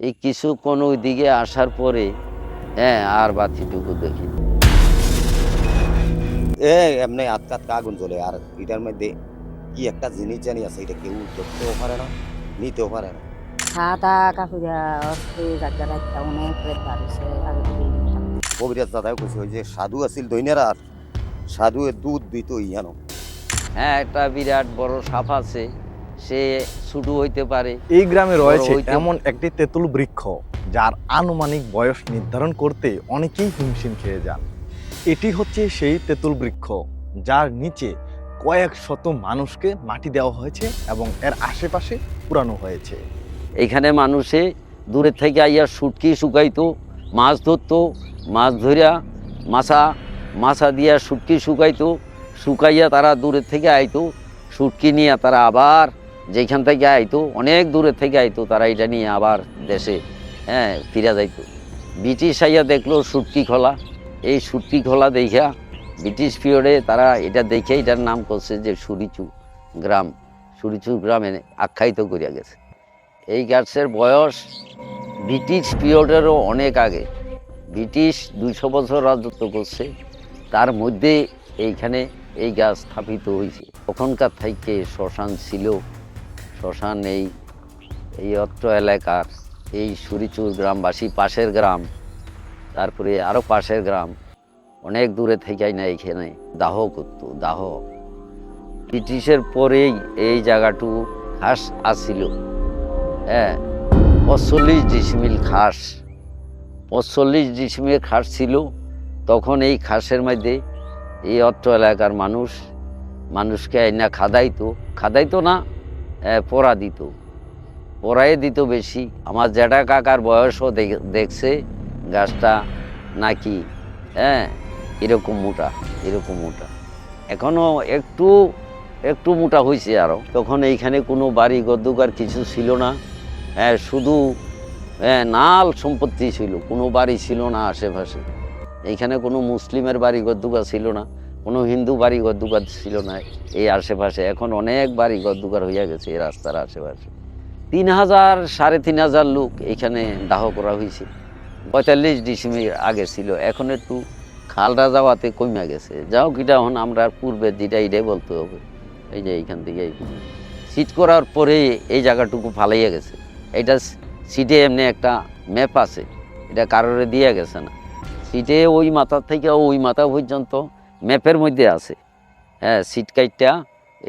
এই কিছু কোনো দিকে আসার পরে হ্যাঁ আর বাতিটুকু দেখি। এ এমনি আটকা আগুন জ্বলে আর এটার মধ্যে কি একটা জিনিস জানি আছে এটা কেউ ধরতেও পারে না নিতেও পারে না। সাদা কাকুরা অস্ত্রে জায়গা রাখতে অনেক প্রেত বাড়িছে আগে কবিরাজ দাদাও কইছে ওই যে সাধু আছিল দৈনের আর সাধু দুধ দিত ইয়ানো হ্যাঁ একটা বিরাট বড় সাপ আছে সে ছুটু হইতে পারে। এই গ্রামে রয়েছে এমন একটি তেঁতুল বৃক্ষ যার আনুমানিক বয়স নির্ধারণ করতে অনেকেই হিমশিম খেয়ে যান। এটি হচ্ছে সেই তেঁতুল বৃক্ষ যার নিচে কয়েক শত মানুষকে মাটি দেওয়া হয়েছে এবং এর আশেপাশে পুরানো হয়েছে। এখানে মানুষে দূরের থেকে আইয়া শুটকি শুকাইতো মাছ ধরতো মাছ ধরিয়া মাছা মাছা দিয়া শুটকি শুকাইতো শুকাইয়া তারা দূরের থেকে আইতো শুটকি নিয়ে তারা আবার যেখান থেকে আইতো, অনেক দূরের থেকে আইতো, তারা এটা নিয়ে আবার দেশে হ্যাঁ ফিরে যাইতো। ব্রিটিশ আইয়া দেখল শুটকি খোলা। এই শুটকি খোলা দেখা ব্রিটিশ পিরিয়ডে তারা এটা দেখে এটার নাম করছে যে সুরিচু গ্রাম। সুরিচু গ্রামে আখ্যায়িত করিয়া গেছে। এই গাছের বয়স ব্রিটিশ পিরিয়ডেরও অনেক আগে। ব্রিটিশ দুইশো বছর রাজত্ব করছে। তার মধ্যে এইখানে এই গাছ স্থাপিত হয়েছে তখনকার থেকে শ্মশান ছিল শ্মশান, এই এই অত্র এলাকার এই সুরিচুর গ্রামবাসী, পাশের গ্রাম, তারপরে আরও পাশের গ্রাম, অনেক দূরে থেকেই না এখানে দাহ করতো, দাহ। ব্রিটিশের পরেই এই জায়গাটু ঘাস আসছিল হ্যাঁ পঁচল্লিশ ডিসমিল খাস। পঁচল্লিশ ডিসমিল খাস ছিল, তখন এই খাসের মধ্যে এই অত্র এলাকার মানুষ, মানুষকে আইনা খাদাইতো খাদাইতো না পোড়া দিত। পোড়াই দিত বেশি। আমার জ্যাঠা কাকার বয়সও দেখ- দেখছে গাছটা নাকি হ্যাঁ? এরকম মোটা এরকম মোটা। এখনও একটু একটু মোটা হয়েছে আরও তখন এইখানে কোনো বাড়ি গদ্দুকার কিছু ছিল না। হ্যাঁ শুধু হ্যাঁ নাল সম্পত্তি ছিল। কোনো বাড়ি ছিল না আশেপাশে। এইখানে কোনো মুসলিমের বাড়ি গদ্দুকার ছিল না। কোনো হিন্দু বাড়ি গদ্দুকার ছিল না এই আশেপাশে। এখন অনেক বাড়ি গদ্দুকার হইয়া গেছে এই রাস্তার আশেপাশে। তিন হাজার, সাড়ে তিন হাজার লোক এখানে দাহ করা হয়েছে পঁয়তাল্লিশ ডিসেম্বর আগে ছিল, এখন একটু খালটা যাওয়াতে কমে গেছে। যাও কিটা এখন আমরা পূর্বের যেটা এটাই বলতে হবে। এই যে এইখান থেকে সিট করার পরে এই জায়গাটুকু ফালাইয়া গেছে। এটা সিটে এমনি একটা ম্যাপ আছে। এটা কারোরে দিয়ে গেছে না। সিটে ওই মাথা থেকে ওই মাথা পর্যন্ত ম্যাপের মধ্যে আছে। হ্যাঁ সিট কাইটটা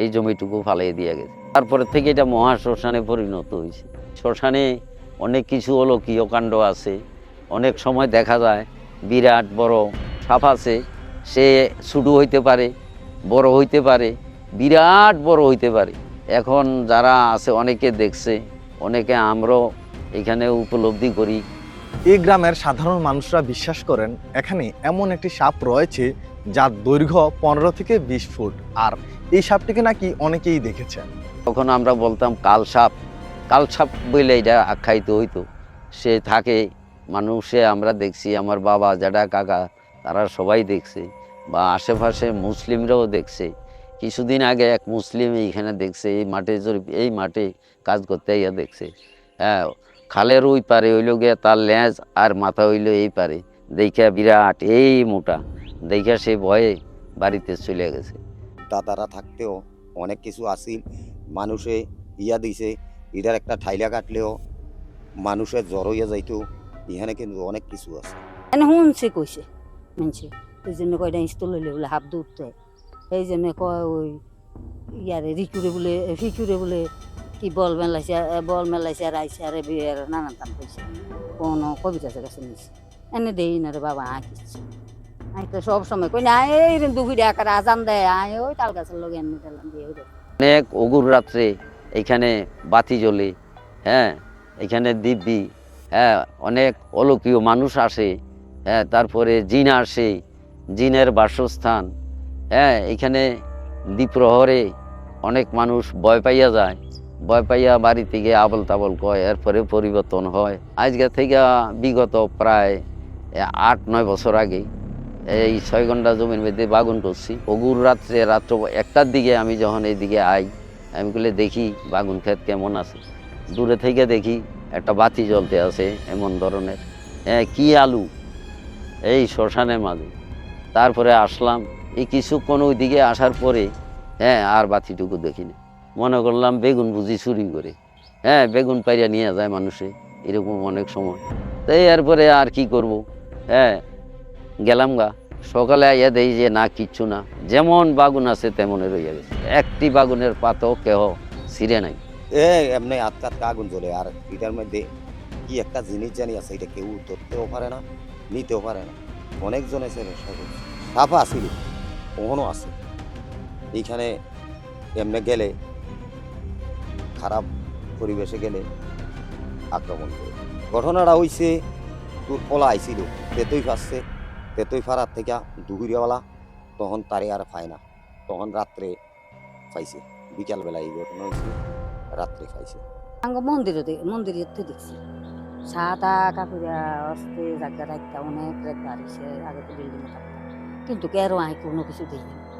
এই জমিটুকু ফালিয়ে দিয়ে গেছে। তারপরে থেকে এটা মহা শ্মশানে পরিণত হয়েছে শ্মশানে অনেক কিছু অলৌকিক কাণ্ড আছে। অনেক সময় দেখা যায়, বিরাট বড় সাপ আছে, সে ছোটো হইতে পারে, বড় হইতে পারে, বিরাট বড় হইতে পারে। এখন যারা আছে, অনেকে দেখছে, অনেকে আমরাও এখানে উপলব্ধি করি। এই গ্রামের সাধারণ মানুষরা বিশ্বাস করেন, এখানে এমন একটি সাপ রয়েছে যার দৈর্ঘ্য পনেরো থেকে বিশ ফুট। আর এই সাপটিকে নাকি অনেকেই দেখেছেন। তখন আমরা বলতাম, কাল সাপ কাল সাপ বলে এটা আখ্যায়িত হইতো। সে থাকে, মানুষে আমরা দেখছি, আমার বাবা, জ্যাঠা, কাকা, তারা সবাই দেখছে বা আশেপাশে মুসলিমরাও দেখছে। কিছুদিন আগে এক মুসলিম এইখানে দেখছে, এই মাঠে এই মাঠে কাজ করতে ইয়া দেখছে। হ্যাঁ খালের ওই পারে হইল গিয়ে তার ল্যাজ আর মাথা হইল এই পারে। দেখা বিরাট, এই মোটা। দেখা সে ভয়ে বাড়িতে চলে গেছে। দাদারা থাকতেও অনেক কিছু আসিল। মানুষে ইয়া দিছে এটার একটা ঠাইলা কাটলেও মানুষের জ্বর হইয়া যাইতো এখানে কিন্তু অনেক কিছু আছে। এনে শুনছে কইছে শুনছে। এই জন্য কয়টা স্কুল হইলে বলে হাফ দৌড়তে এই জন্য কয় ওই ইয়ারে রিকুরে বলে রিকুরে বলে কি বল মেলাইছে এ বল মেলাইছে আর আইসে আর আর নানান তাম কইছে। কোনো কবিতা কাছে নিছে এনে দেই না রে বাবা আঁকিছে তো সব সময়। কই না, এই দুপুরে আকার আজান দেয়, আয় ওই তাল গাছের লোক দিলাম দিয়ে অনেক অগুর রাত্রে এখানে বাতি জ্বলে হ্যাঁ এখানে দিব্যি হ্যাঁ অনেক অলৌকিক মানুষ আসে হ্যাঁ তারপরে জিন আসে, জিনের বাসস্থান হ্যাঁ এখানে দ্বীপ্রহরে অনেক মানুষ ভয় পাইয়া যায়, ভয় পাইয়া বাড়ি থেকে আবল তাবল কয়, এরপরে পরিবর্তন হয়। আজকে থেকে বিগত প্রায় আট, নয় বছর আগে এই ছয় ঘণ্টা জমির মধ্যে বাগুন করছি। অগুর রাত্রে, রাত্র একটার দিকে আমি যখন এইদিকে আই, আমি বলে, দেখি বাগুন ক্ষেত কেমন আছে? দূরে থেকে দেখি একটা বাতি জ্বলতে আছে এমন ধরনের। হ্যাঁ কি আলু? এই শ্মশানের মাঝে। তারপরে আসলাম। এই কিছুক্ষণ ওইদিকে আসার পরে হ্যাঁ আর বাতিটুকু দেখিনি। মনে করলাম বেগুন বুঝি চুরি করে। হ্যাঁ বেগুন পাইয়া নিয়ে যায় মানুষে, এরকম অনেক সময়। তাই এরপরে আর কি করব? হ্যাঁ গেলাম গা। সকালে আইয়া দেই যে না, কিচ্ছু না। যেমন বাগুন আছে তেমনই রইয়া গেছে। একটি বাগুনের পাতও কেহ ছিঁড়ে নাই। এ, এমনি আটকা আগুন জ্বলে। আর এটার মধ্যে কি একটা জিনিস জানি আছে, এটা কেউ ধরতেও পারে না, নিতেও পারে না। অনেকজন এসে ব্যবসা করছে। তাপা আসিল কখনো আছে। এইখানে এমনি গেলে, খারাপ পরিবেশে গেলে আক্রমণ করে। ঘটনাটা হইছে, তোর পলা আইছিল তেতই ফাঁসছে। তেতই ফাড়ার থেকে দুহুরিয়াওয়ালা তখন তারে আর পায় না। তখন রাত্রে পাইছে, বিকালবেলা এই ঘটনা হয়েছে রাত্রে খাইছে আঙ্গ মন্দিরে মন্দিরে তো দেখছি। সাদা কাকুরা অস্তে জায়গা রাখতে অনেক রাত বাড়িছে, আগে তো বিল্ডিং থাকতাম। কিন্তু কেরো আয় কোনো কিছু দেখি না।